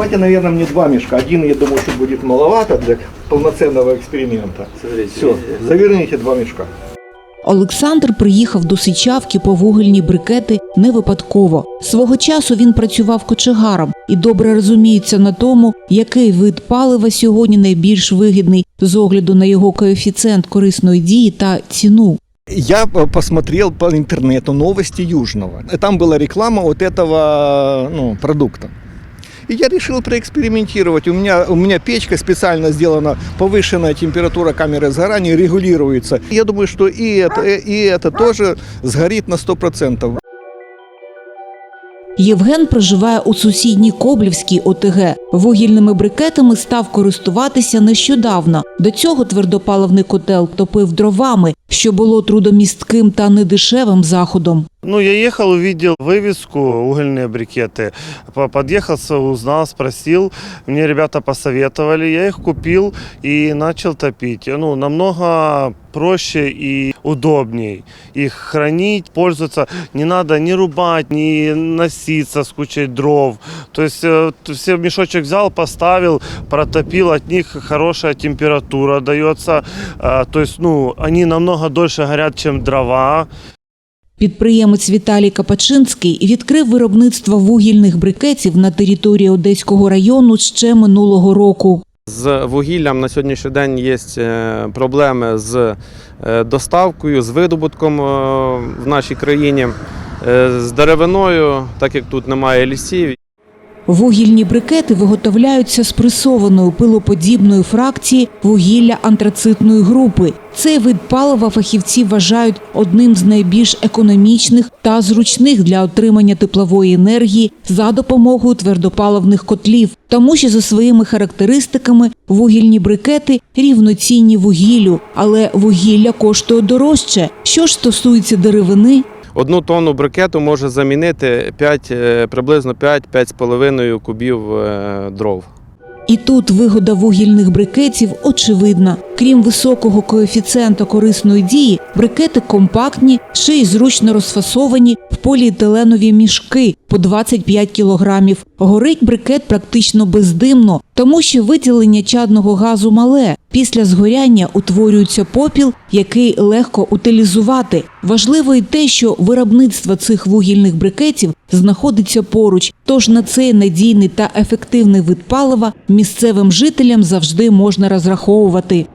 Давайте, наверное, мне два мешка. Один, я думаю, что будет маловато для полноценного эксперимента. Все, заверните два мешка. Олександр приїхав до Сичавки по вугільні брикети не випадково. Свого часу він працював кочегаром і добре розуміється на тому, який вид палива сьогодні найбільш вигідний з огляду на його коефіцієнт корисної дії та ціну. Я э, посмотрел по интернету новости Южного. И Там была реклама вот этого ну, продукта. И я решил проэкспериментировать. У меня, у меня печка специально сделана, повышенная температура камеры сгорания регулируется. Я думаю, что и это, и это тоже сгорит на 100%. Євген проживає у сусідній Коблівській ОТГ. Вугільними брикетами став користуватися нещодавно. До цього твердопаливний котел топив дровами, що було трудомістким та недешевим заходом. Ну, я ехал, увидел вывеску угольные брикеты. По- Подъехал, узнал, спросил. Мне ребята посоветовали. Я их купил и начал топить. Ну, намного проще и удобней их хранить, пользоваться. Не надо ни рубать, ни носиться с кучей дров. То есть э, все мешочек взял, поставил, протопил. От них хорошая температура дается. А, То есть, ну, они намного дольше горят, чем дрова. Підприємець Віталій Капачинський відкрив виробництво вугільних брикетів на території Одеського району ще минулого року. З вугіллям на сьогоднішній день є е, проблеми з е, доставкою, з видобутком е, в нашій країні, з деревиною, так як тут немає лісів. Вугільні брикети виготовляються з пресованої пилоподібної фракції вугілля антрацитної групи. Цей вид палива фахівці вважають одним з найбільш економічних та зручних для отримання теплової енергії за допомогою твердопаливних котлів, тому що за своїми характеристиками вугільні брикети рівноцінні вугіллю, але вугілля коштує дорожче. Що ж стосується деревини, Одну тонну брикету може замінити 5, е, приблизно 5-5,5 кубів е, дров. І тут вигода вугільних брикетів очевидна. Крім високого коефіцієнта корисної дії, брикети компактні, ще й зручно розфасовані в поліетиленові мішки по 25 кілограмів. Горить брикет практично бездимно, тому що виділення чадного газу мале. Після згоряння утворюється попіл, який легко утилізувати. Важливо й те, що виробництво цих вугільних брикетів знаходиться поруч, тож на цей надійний та ефективний вид палива місцевим жителям завжди можна розраховувати.